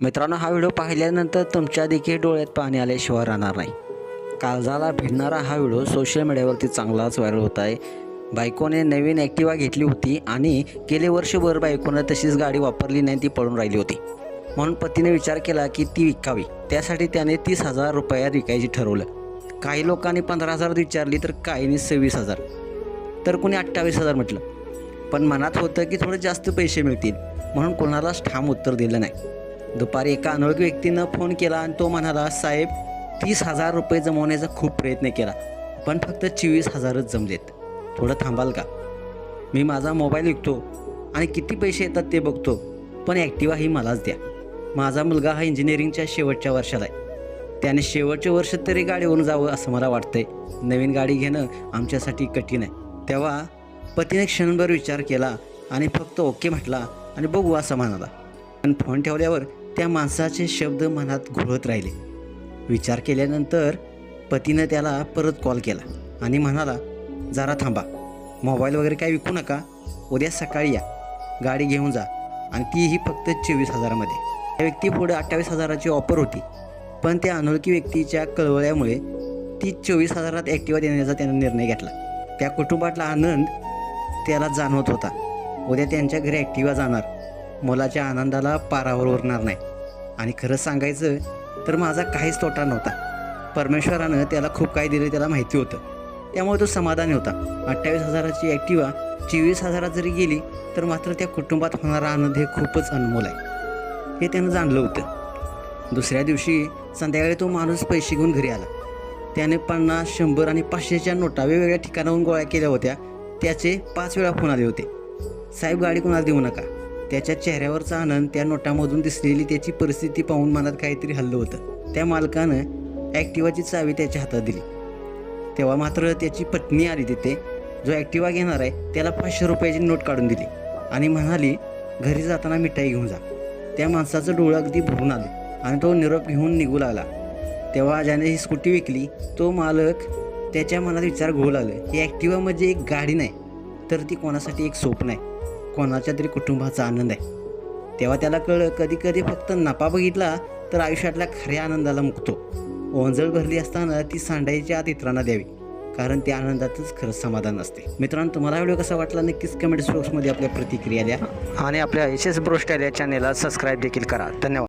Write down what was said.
मित्रांनो हा व्हिडिओ पाहिल्यानंतर तुमच्या देखील डोळ्यात पाणी आल्याशिवाय राहणार नाही. काळजाला भिडणारा हा व्हिडिओ सोशल मीडियावरती चांगलाच व्हायरल होत आहे. बायकोने नवीन ॲक्टिवा घेतली होती आणि गेले वर्षभर बायकोनं तशीच गाडी वापरली नाही ती पडून राहिली होती. म्हणून पतीने विचार केला की ती विकावी. त्यासाठी त्याने तीस हजार रुपयात विकायची ठरवलं. काही लोकांनी पंधरा हजार विचारली तर काहींनी सव्वीस हजार. तर कोणी अठ्ठावीस हजार म्हटलं. पण मनात होतं की थोडं जास्त पैसे मिळतील. म्हणून कोणालाच ठाम उत्तर दिलं नाही. दुपारी एका अनोळखी व्यक्तीनं फोन केला आणि तो म्हणाला साहेब तीस हजार रुपये जमवण्याचा खूप प्रयत्न केला पण फक्त चोवीस हजारच जमलेत. थोडं थांबाल का? मी माझा मोबाईल विकतो आणि किती पैसे येतात ते बघतो पण ॲक्टिवा ही मलाच द्या. माझा मुलगा हा इंजिनिअरिंगच्या शेवटच्या वर्षाला आहे. त्याने शेवटचे वर्ष तरी गाडीवरून जावं असं मला वाटतंय. नवीन गाडी घेणं आमच्यासाठी कठीण आहे. तेव्हा पतीने क्षणभर विचार केला आणि फक्त ओके म्हटला आणि बघू असं म्हणाला. पण फोन ठेवल्यावर त्या माणसाचे शब्द मनात घोळत राहिले. विचार केल्यानंतर पतीनं त्याला परत कॉल केला आणि म्हणाला जरा थांबा. मोबाईल वगैरे काय विकू नका. उद्या सकाळी या. गाडी घेऊन जा. आणि तीही फक्त चोवीस हजारामध्ये. त्या व्यक्ती पुढे अठ्ठावीस हजाराची ऑफर होती. पण त्या अनोळखी व्यक्तीच्या कळवळ्यामुळे ती चोवीस हजारात ॲक्टिवा देण्याचा त्यानं निर्णय घेतला. त्या कुटुंबातला आनंद त्याला जाणवत होता. उद्या त्यांच्या घरी ॲक्टिवा जाणार. मुलाच्या आनंदाला पारावर उरणार नाही. आणि खरं सांगायचं तर माझा काहीच तोटा नव्हता. परमेश्वरानं त्याला खूप काही दिलं त्याला माहिती होतं. त्यामुळे तो समाधानी होता. अठ्ठावीस हजाराची ॲक्टिवा चोवीस हजारात जरी गेली तर मात्र त्या कुटुंबात होणारा आनंद हे खूपच अनमोल आहे. हे त्यानं जाणलं होतं. दुसऱ्या दिवशी संध्याकाळी तो माणूस पैसे घेऊन घरी आला. त्याने पन्नास शंभर आणि पाचशेच्या नोटा वेगवेगळ्या ठिकाणाहून गोळा केल्या होत्या. त्याचे पाच वेळा फोन आले होते. साहेब गाडी कोणाला देऊ नका? त्याच्या चेहऱ्यावरचा आनंद त्या नोटामधून दिसलेली त्याची परिस्थिती पाहून मनात काहीतरी हल्लं होतं. त्या मालकानं ॲक्टिवाची चावी त्याच्या हातात दिली. तेव्हा मात्र त्याची पत्नी आली तिथे. जो ॲक्टिवा घेणार आहे त्याला पाचशे रुपयाची नोट काढून दिली आणि म्हणाली घरी जाताना मिठाई घेऊन जा. त्या माणसाचं डोळं अगदी भरून आले आणि तो निरोप घेऊन निघू लागला. तेव्हा ज्याने ही स्कूटी विकली. तो मालक त्याच्या मनात विचार घोळ आलं ही ॲक्टिवा म्हणजे एक गाडी नाही तर ती कोणासाठी एक स्वप्न आहे कोणाच्या तरी कुटुंबाचा आनंद आहे. तेव्हा त्याला कळलं कधी कधी फक्त नफा बघितला तर आयुष्यातल्या खऱ्या आनंदाला मुकतो. ओंजळ भरली असताना ती सांडायच्या आत इतरांना द्यावी कारण त्या आनंदातच खरंच समाधान असते. मित्रांनो तुम्हाला व्हिडिओ कसा वाटला नक्कीच कमेंट्स बॉक्समध्ये आपल्या प्रतिक्रिया द्या. आणि आपल्या एस एस या चॅनेलला सबस्क्राईब देखील करा. धन्यवाद.